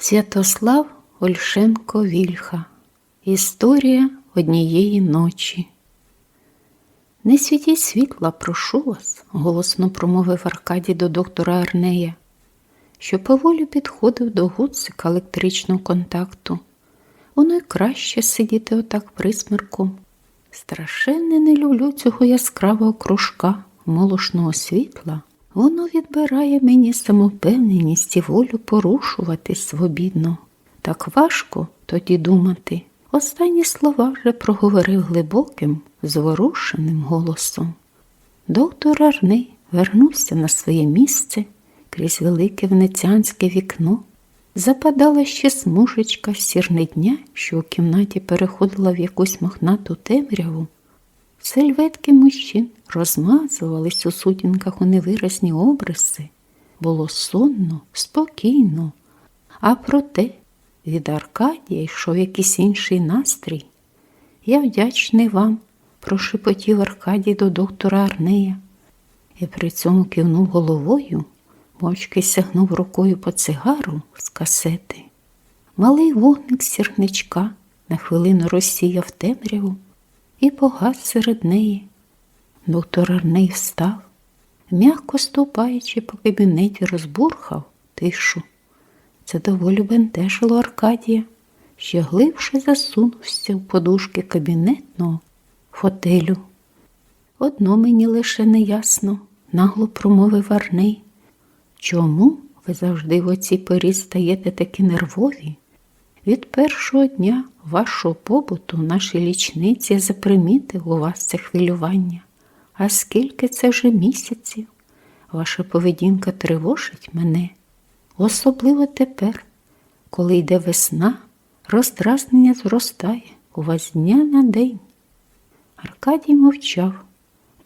Святослав Ольшенко Вільха. Історія однієї ночі. Не світіть світла, прошу вас, голосно промовив Аркадій до доктора Арнея, що поволі підходив до гудзика електричного контакту. Воно й краще сидіти отак присмірком. Страшенно не люблю цього яскравого кружка молошного світла. Воно відбирає мені самовпевненість і волю порушувати свобідно. Так важко тоді думати. Останні слова вже проговорив глибоким, зворушеним голосом. Доктор Арний вернувся на своє місце крізь велике венеціанське вікно. Западала ще смужечка сірне дня, що у кімнаті переходила в якусь мохнату темряву. Сельветки мужчин розмазувались у сутінках у невиразні обриси. Було сонно, спокійно, а проте від Аркадія йшов якийсь інший настрій. Я вдячний вам, прошепотів Аркадій до доктора Арнея і при цьому кивнув головою, мовчки сягнув рукою по цигару з касети. Малий вогник сірничка на хвилину розсіяв темряву і погас серед неї. Доктор встав, м'яко ступаючи по кабінеті, розбурхав тишу. Це доволі бентежило Аркадія, ще глибше засунувся в подушки кабінетного фотелю. Одно мені лише неясно, нагло промовив Арней. Чому ви завжди в оцій порі стаєте такі нервові? Від першого дня вашого побуту в нашій лічниці я запримітив у вас це хвилювання. А скільки це вже місяців? Ваша поведінка тривожить мене, особливо тепер, коли йде весна, роздразнення зростає у вас дня на день. Аркадій мовчав,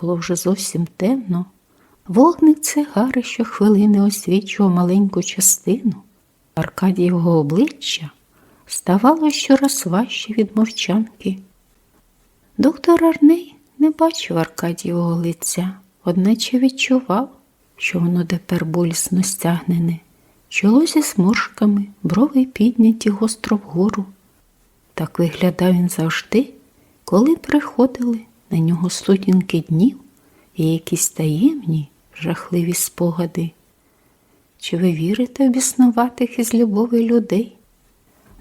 було вже зовсім темно. Вогник цигари щохвилини освічував маленьку частину. Аркадієвого обличчя ставало щораз важче від мовчанки. Доктор Арней не бачив Аркадієвого лиця, одначе відчував, що воно тепер болісно стягнене, чоло зі сморшками, брови підняті гостро вгору. Так виглядав він завжди, коли приходили на нього сутінки днів і якісь таємні, жахливі спогади. Чи ви вірите в біснуватих із любові людей?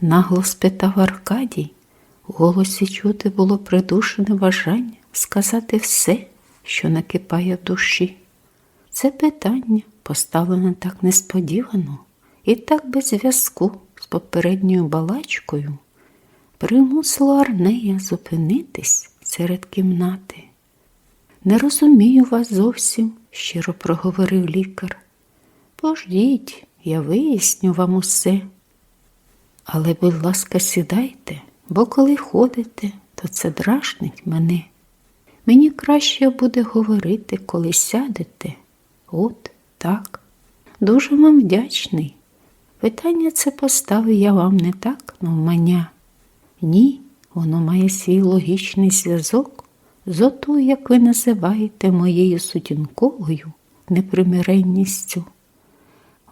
Нагло спитав Аркадій. У голосі чути було придушене бажання сказати все, що накипає в душі. Це питання, поставлене так несподівано і так без зв'язку з попередньою балачкою, примусило Арнея зупинитись серед кімнати. Не розумію вас зовсім, щиро проговорив лікар. Пождіть, я виясню вам усе. Але, будь ласка, сідайте, бо коли ходите, то це дражнить мене. Мені краще буде говорити, коли сядете. От так. Дуже вам вдячний. Питання це поставив я вам не так, навмання. Ні, воно має свій логічний зв'язок з оту, як ви називаєте моєю сутінковою непримиренністю.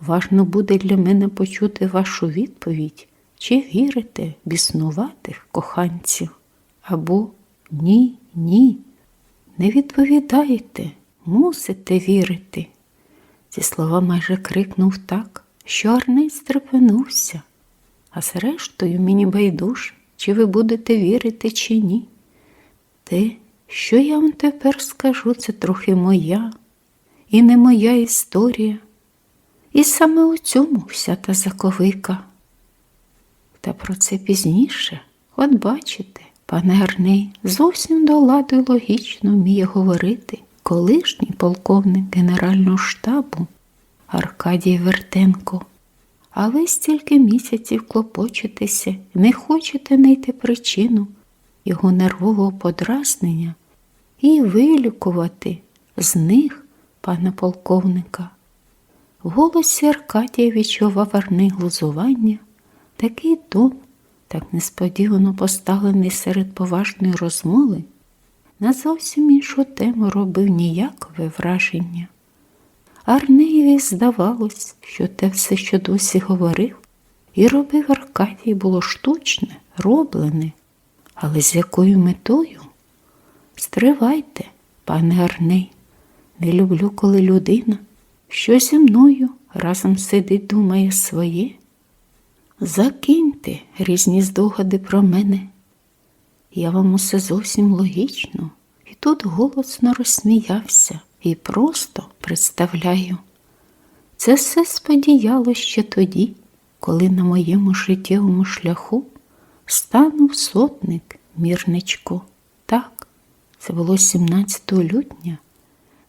Важно буде для мене почути вашу відповідь, чи вірите біснуватих коханців, або ні, ні. Не відповідайте, мусите вірити. Ці слова майже крикнув так, що Арней стрепенувся, а зрештою мені байдуже, чи ви будете вірити, чи ні. Те, що я вам тепер скажу, це трохи моя і не моя історія. І саме у цьому вся та заковика. Та про це пізніше, от бачите, пане Арней зовсім до ладу логічно вміє говорити колишній полковник Генерального штабу Аркадій Вертенко. А ви стільки місяців клопочетеся, не хочете знайти причину його нервового подразнення і вилікувати з них пана полковника. В голосі Аркадія відчував арне глузування, такий тон, так несподівано поставлений серед поважної розмови, на зовсім іншу тему робив ніякове враження. Арнеєві здавалось, що те все, що досі говорив, І робив Аркадій було штучне, роблене, але з якою метою? Стривайте, пане Арней, не люблю, коли людина, що зі мною разом сидить, думає своє. Закиньте різні здогади про мене. Я вам усе зовсім логічно, і тут голосно розсміявся і просто представляю. Це все сподіяло ще тоді, коли на моєму життєвому шляху станув сотник мірничко. Так, це було 17 лютня.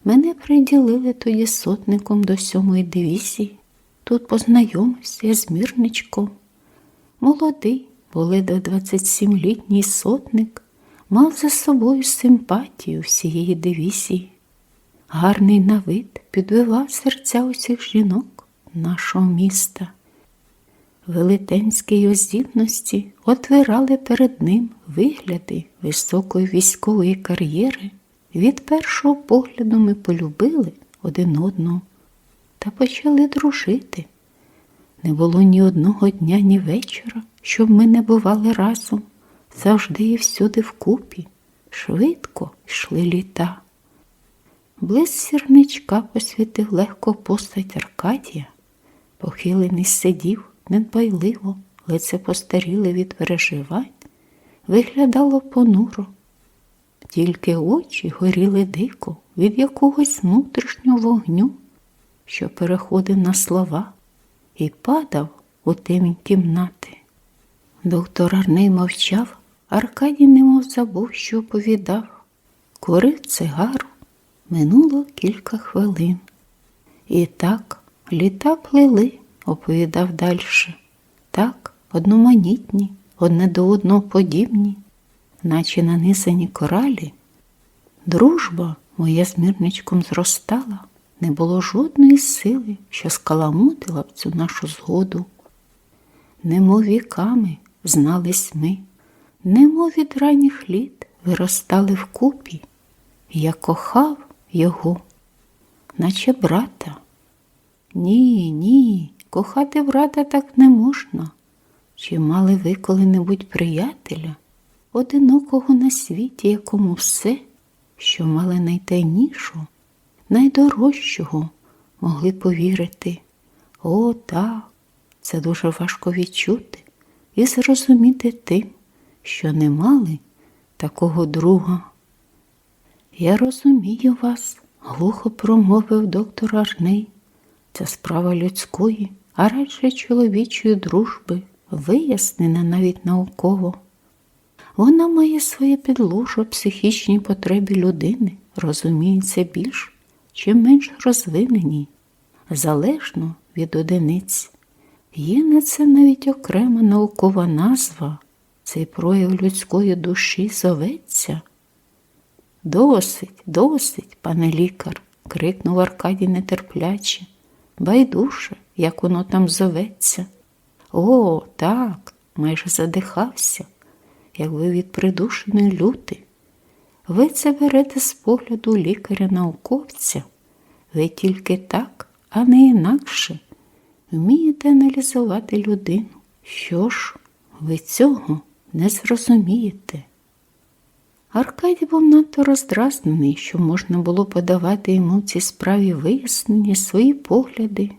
Мене приділили тоді сотником до сьомої дивізії. Тут познайомився з мірничком. Молодий, були до 27-літній сотник, мав за собою симпатію всієї дивізії. Гарний на вид підбивав серця усіх жінок нашого міста. Велетенські його здібності отвирали перед ним вигляди високої військової кар'єри. Від першого погляду ми полюбили один одного та почали дружити. Не було ні одного дня, ні вечора, щоб ми не бували разом, завжди і всюди вкупі. Швидко йшли літа. Близ сірничка посвітив легко постать Аркадія, похилений сидів недбайливо, лице постаріле від переживань, виглядало понуро. Тільки очі горіли дико від якогось внутрішнього вогню, що переходив на слова і падав у темінь кімнати. Доктор Арней мовчав, Аркадій немов забув, що оповідав. Курив цигару, минуло кілька хвилин. І так літа плели, оповідав дальше. Так, одноманітні, одне до одного подібні, наче нанизані коралі. Дружба моя з мірничком зростала, не було жодної сили, що скаламутила б цю нашу згоду. Немов віками знались ми, немов від ранніх літ виростали вкупі. Я кохав його, наче брата. Ні, ні, кохати брата так не можна. Чи мали ви коли-небудь приятеля, одинокого на світі, якому все, що мали найтайнішого, найдорожчого, могли повірити? О, так, це дуже важко відчути і зрозуміти тим, що не мали такого друга. Я розумію вас, глухо промовив доктор Арней. Це справа людської, а радше чоловічої дружби, вияснена навіть науково. Вона має своє підложу психічній потребі людини, розуміється більш чи менш розвинені, залежно від одиниць. Є на це навіть окрема наукова назва, цей прояв людської душі зоветься. Досить, досить, пане лікар, крикнув Аркадій нетерпляче. Байдуже, як воно там зоветься. О, так, майже задихався, якби від придушеної люти. Ви це берете з погляду лікаря-науковця. Ви тільки так, а не інакше, вмієте аналізувати людину. Що ж, ви цього не зрозумієте. Аркадій був надто роздразнений, що можна було подавати йому в цій справі вияснення свої погляди.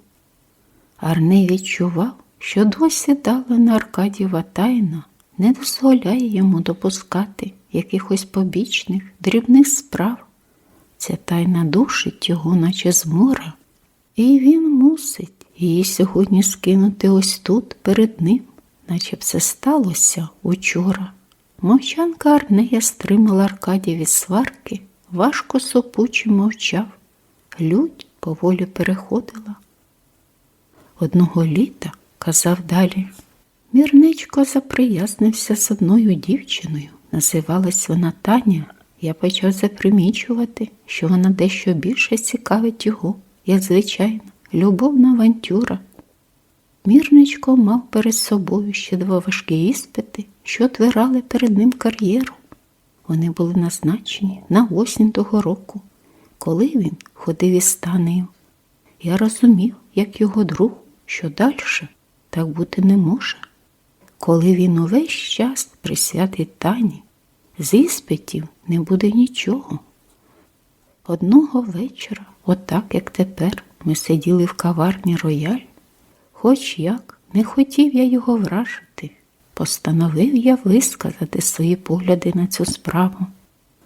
Арне відчував, що досі на Аркадієва тайна не дозволяє йому допускати якихось побічних, дрібних справ. Ця тайна душить його, наче змора, і він мусить її сьогодні скинути ось тут перед ним, наче це сталося учора. Мовчанка Арнея стримала Аркадія від сварки, важко сопуче мовчав. Людь поволі переходила. Одного літа, казав далі, мірничко заприязнився з одною дівчиною. Називалась вона Таня. Я почав запримічувати, що вона дещо більше цікавить його, як звичайно, любовна авантюра. Мірничко мав перед собою ще два важкі іспити, що отвирали перед ним кар'єру. Вони були назначені на осінь того року, коли він ходив із станею. Я розумів, як його друг, що далі так бути не може. Коли він увесь час присвятить тані, з іспитів не буде нічого. Одного вечора, отак як тепер, ми сиділи в каварні рояль, хоч як не хотів я його вражити, постановив я висказати свої погляди на цю справу.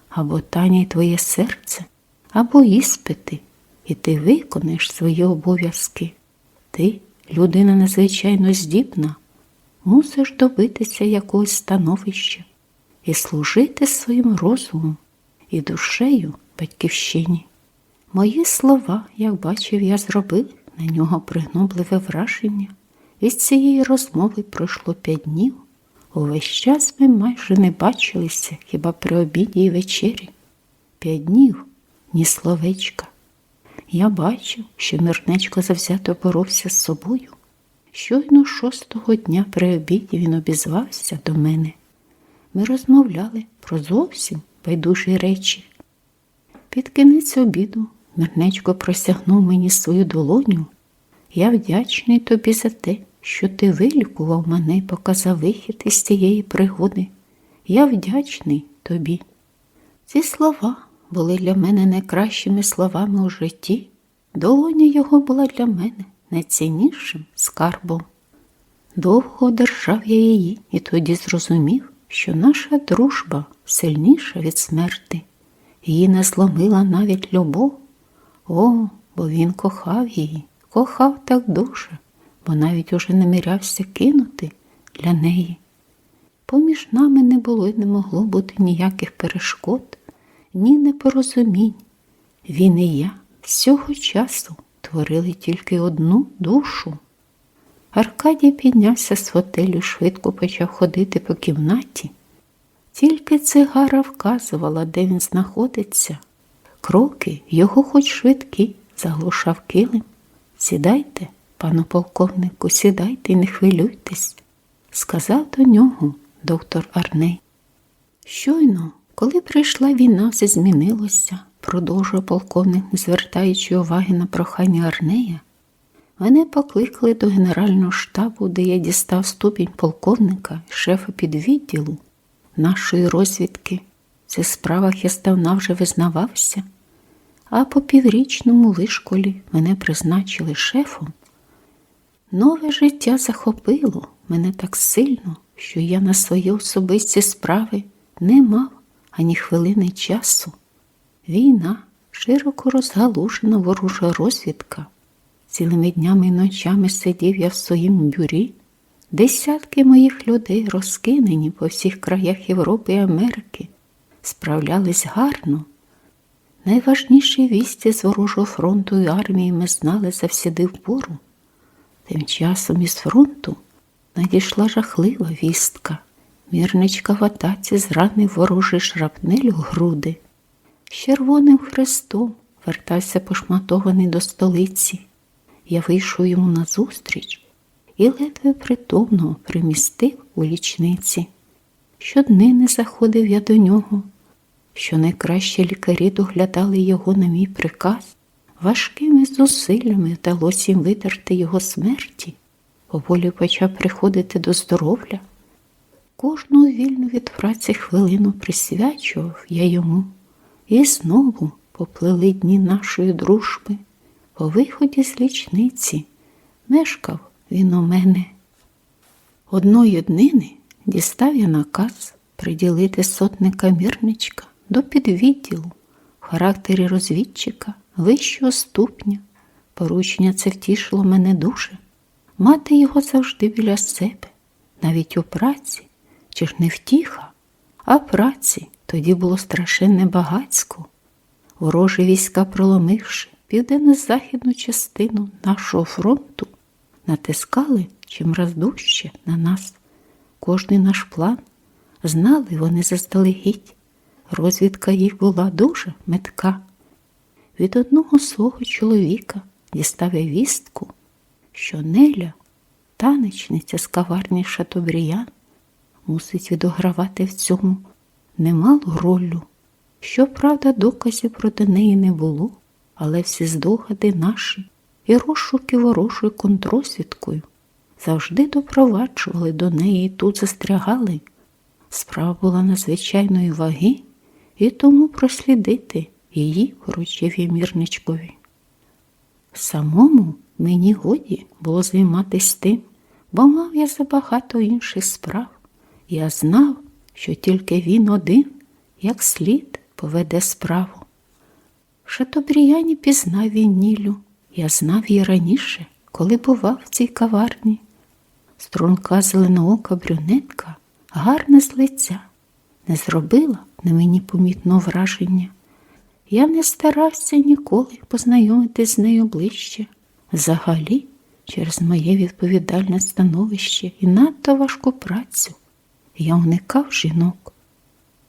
Або таня й твоє серце, або іспити, і ти виконаєш свої обов'язки. Ти, людина надзвичайно здібна, мусиш добитися якогось становища і служити своїм розумом і душею батьківщині. Мої слова, як бачив, я зробив на нього пригнобливе враження. Від цієї розмови пройшло п'ять днів. Увесь час ми майже не бачилися хіба при обіді і вечері. П'ять днів ні словечка. Я бачив, що Мирнечко завзято боровся з собою. Щойно шостого дня при обіді він обізвався до мене. Ми розмовляли про зовсім байдужі речі. Під кінець обіду Мирнечко просягнув мені свою долоню. Я вдячний тобі за те, що ти вилікував мене і показав вихід із цієї пригоди. Я вдячний тобі. Ці слова були для мене найкращими словами у житті. Долоня його була для мене найціннішим скарбом. Довго держав я її і тоді зрозумів, що наша дружба сильніша від смерти. Її не зломила навіть любов. О, бо він кохав її, кохав так дуже, бо навіть уже намірявся кинути для неї. Поміж нами не було й не могло бути ніяких перешкод, ні непорозумінь. Він і я з цього часу творили тільки одну душу. Аркадій піднявся з фотелю, швидко почав ходити по кімнаті. Тільки цигара вказувала, де він знаходиться. Кроки його хоч швидкі, заглушав килим. Сідайте, пану полковнику, сідайте і не хвилюйтесь, сказав до нього доктор Арней. Щойно, коли прийшла війна, все змінилося, продовжував полковник, не звертаючи уваги на прохання Арнея. Мене покликали до Генерального штабу, де я дістав ступінь полковника шефа підвідділу нашої розвідки. В цих справах я здавна вже визнавався, а по піврічному вишколі мене призначили шефом. Нове життя захопило мене так сильно, що я на свої особисті справи не мав ані хвилини часу. Війна, широко розгалужена ворожа розвідка. Цілими днями і ночами сидів я в своїм бюрі. Десятки моїх людей, розкинені по всіх краях Європи і Америки, справлялись гарно. Найважніші вісті з ворожого фронту і армії ми знали завсіди впору. Тим часом із фронту надійшла жахлива вістка. Мірничка в атаці зранив ворожий шрапнель у груди. З червоним хрестом вертався пошматований до столиці. Я вийшов йому назустріч і ледве притомно примістив у лічниці. Щоднини заходив я до нього, що найкращі лікарі доглядали його на мій приказ. Важкими зусиллями вдалося їм витерти його смерті, поволі почав приходити до здоров'я. Кожну вільну від праці хвилину присвячував я йому, і знову поплили дні нашої дружби. По виході з лічниці мешкав він у мене. Одної днини дістав я наказ приділити сотника мірничка до підвідділу в характері розвідчика вищого ступня. Поручення це втішило мене дуже. Мати його завжди біля себе, навіть у праці, чи ж не втіха, а праці тоді було страшенне багацько. Ворожі війська, проломивши південно-західну частину нашого фронту, натискали чимраз дужче на нас. Кожний наш план знали вони заздалегідь. Розвідка їх була дуже метка. Від одного свого чоловіка дістав я вістку, що Неля, танечниця з каварні Шатобріян, мусить відогравати в цьому немалу роль. Щоправда, доказів проти неї не було, але всі здогади наші і розшуки ворожою контрозвідкою завжди допроваджували до неї і тут застрягали. Справа була надзвичайної ваги, і тому прослідити її вручив мірничкові. Самому мені годі було займатись тим, бо мав я забагато інших справ. Я знав, що тільки він один, як слід, поведе справу. Шатобріяні пізнав він Нілю. Я знав її раніше, коли бував в цій каварні. Струнка зеленоока брюнетка, гарна з лиця, не зробила на мені помітного враження. Я не старався ніколи познайомитись з нею ближче. Взагалі, через моє відповідальне становище і надто важку працю, я уникав жінок.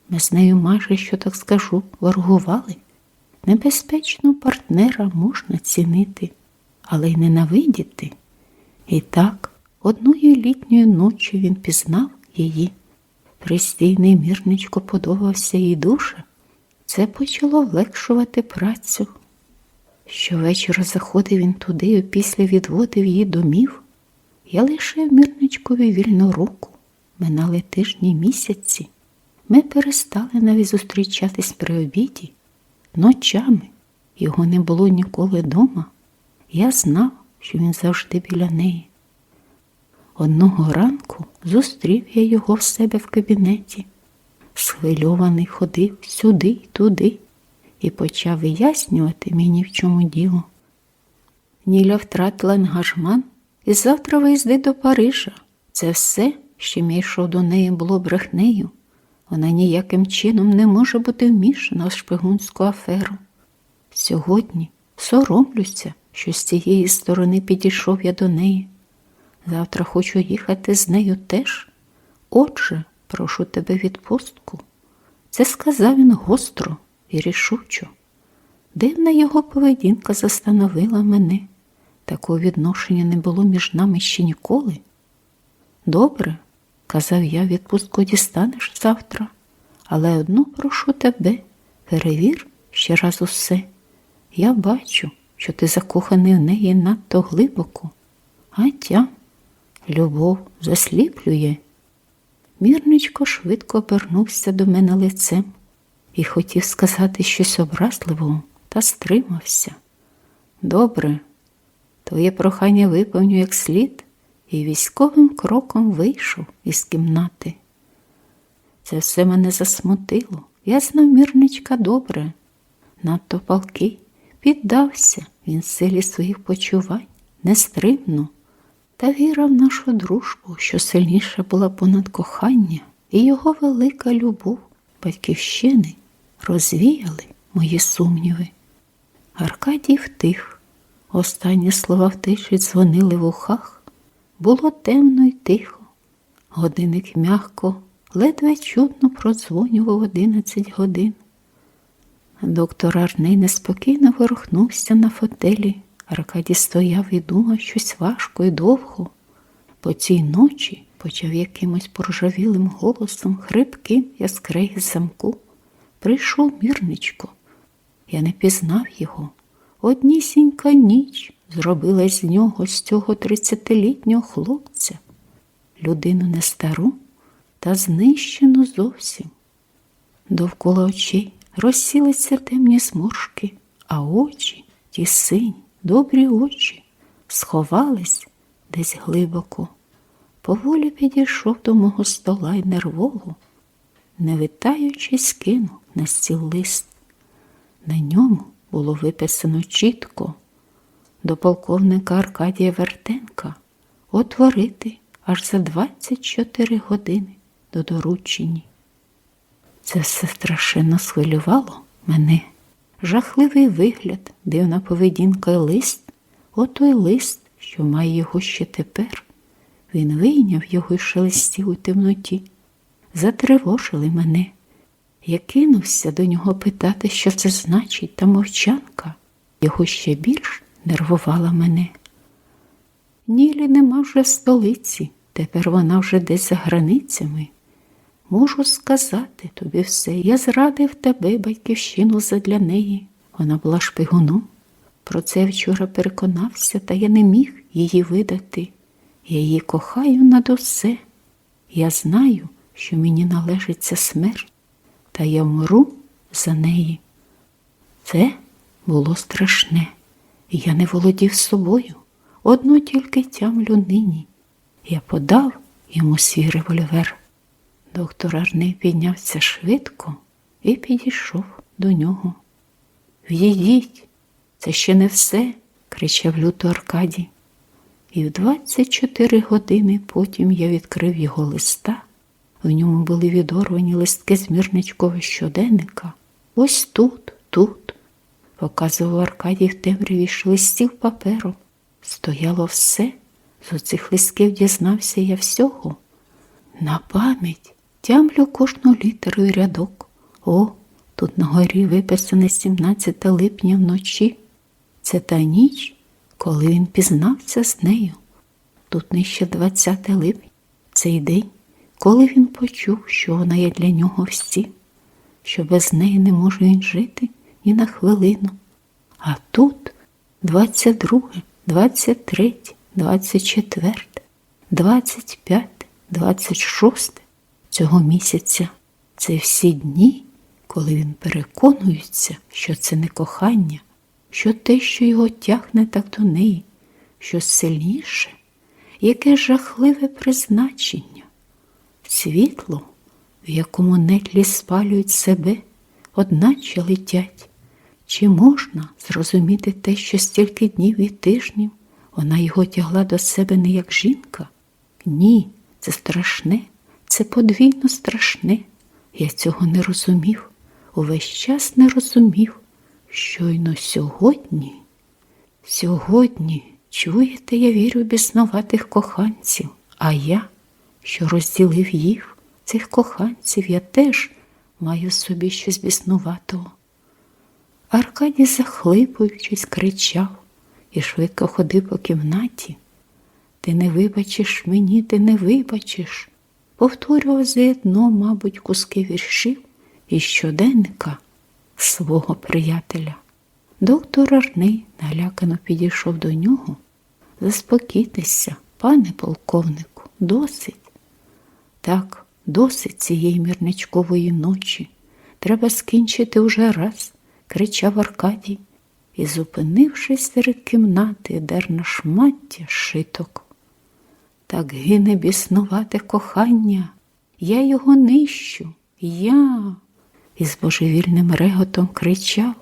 Ми з нею майже, що так скажу, воргували. Небезпечного партнера можна цінити, але й ненавидіти. І так, одної літньої ночі він пізнав її. Пристійний мірничко подобався їй дуже. Це почало влегшувати працю. Щовечора заходив він туди і після відводив її домів. Я лишив мірничкові вільну руку. Минали тижні місяці. Ми перестали навіть зустрічатись при обіді. Ночами його не було ніколи дома. Я знав, що він завжди біля неї. Одного ранку зустрів я його в себе в кабінеті. Схвильований ходив сюди й туди і почав вияснювати мені, в чому діло. Ніля втратила ангажман і завтра виїздить до Парижа. Це все, що мій йшов до неї, було брехнею. Вона ніяким чином не може бути вмішана в шпигунську аферу. Сьогодні соромлюся, що з цієї сторони підійшов я до неї. Завтра хочу їхати з нею теж. Отже, прошу тебе відпустку. Це сказав він гостро і рішучо. Дивна його поведінка застановила мене. Такого відношення не було між нами ще ніколи. Добре, казав я, відпустку дістанеш завтра, але одну прошу тебе, перевір ще раз усе. Я бачу, що ти закоханий в неї надто глибоко, а тя, любов засліплює. Мірничко швидко обернувся до мене лицем і хотів сказати щось образливого, та стримався. Добре, твоє прохання виповню як слід, і військовим кроком вийшов із кімнати. Це все мене засмутило. Я знав мірничка добре, надто палкий, піддався він силі своїх почувань, нестримно, та віра в нашу дружбу, що сильніша була понад кохання, і його велика любов батьківщини розвіяли мої сумніви. Аркадій втих. Останні слова в тиші дзвонили в ухах. Було темно й тихо. Годинник м'яко, ледве чутно продзвонював одинадцять годин. Доктор Арний неспокійно ворухнувся на фотелі. Аркадій стояв і думав щось важко і довго. По цій ночі почав якимось поржавілим голосом, хрипким яскрей замку. Прийшов мірничко. Я не пізнав його. Однісінька ніч зробила з нього, з цього тридцятилітнього хлопця, людину не стару та знищену зовсім. Довкола очей розсілися темні зморшки, а очі, ті сині, добрі очі, сховались десь глибоко. Поволі підійшов до мого стола й нервово, не витаючись, кинув на стіл лист. На ньому було виписано чітко до полковника Аркадія Вертенка отворити аж за 24 години до доручені. Це все страшенно схвилювало мене. Жахливий вигляд, дивна поведінка і лист, отой лист, що має його ще тепер. Він вийняв його і шелестів у темноті. Затривожили мене. Я кинувся до нього питати, що це значить, та мовчанка. Його ще більш нервувала мене. Нілі нема вже столиці, тепер вона вже десь за границями. Можу сказати тобі все. Я зрадив тебе, батьківщину задля неї. Вона була шпигуном. Про це я вчора переконався, та я не міг її видати. Я її кохаю над усе. Я знаю, що мені належиться смерть, та я вмру за неї. Це було страшне, я не володів собою. Одну тільки тямлю нині. Я подав йому свій револьвер. Доктор Арне піднявся швидко і підійшов до нього. В'їдіть, це ще не все, кричав люто Аркадій. І в 24 години потім я відкрив його листа. В ньому були відорвані листки з мірничкового щоденника. Ось тут, тут, показував Аркадій в темряві ж листів паперу. Стояло все. З оцих листків дізнався я всього. На пам'ять тямлю кожну літеру і рядок. О, тут на горі виписане 17 липня вночі. Це та ніч, коли він пізнався з нею. Тут нижче 20 липня, цей день, коли він почув, що вона є для нього всім, що без неї не може він жити ні на хвилину. А тут 22, 23, 24, 25, 26 цього місяця. Це всі дні, коли він переконується, що це не кохання, що те, що його тягне так до неї, що сильніше, яке жахливе призначення, світло, в якому нетлі спалюють себе, одначе летять. Чи можна зрозуміти те, що стільки днів і тижнів вона його тягла до себе не як жінка? Ні, це страшне, це подвійно страшне. Я цього не розумів, увесь час не розумів. Щойно сьогодні, сьогодні, чуєте, я вірю в біснуватих коханців, а я, що розділив їх, цих коханців, я теж маю собі щось біснуватого. Аркадій, захлипуючись, кричав і швидко ходив по кімнаті. Ти не вибачиш мені, ти не вибачиш, повторював заєдно, мабуть, куски віршів і щоденника свого приятеля. Доктор Арний налякано підійшов до нього. Заспокійтеся, пане полковнику, досить. Так, досить цієї мірничкової ночі. Треба скінчити уже раз, кричав Аркадій і, зупинившись серед кімнати, дер на шмаття шиток. Так гине біснувате кохання, я його нищу, я. І з божевільним реготом кричав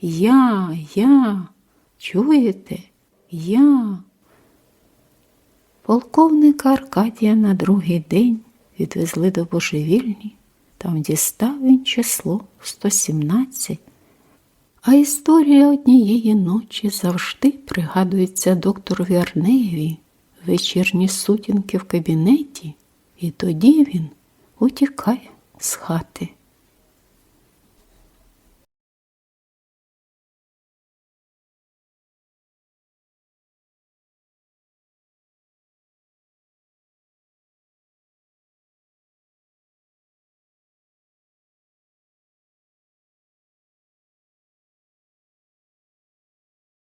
Я, я, чуєте, я. Полковника Аркадія на другий день відвезли до божевільні, там дістав він число 117. А історія однієї ночі завжди пригадується докторові Арнеєві вечірні сутінки в кабінеті, і тоді він утікає з хати.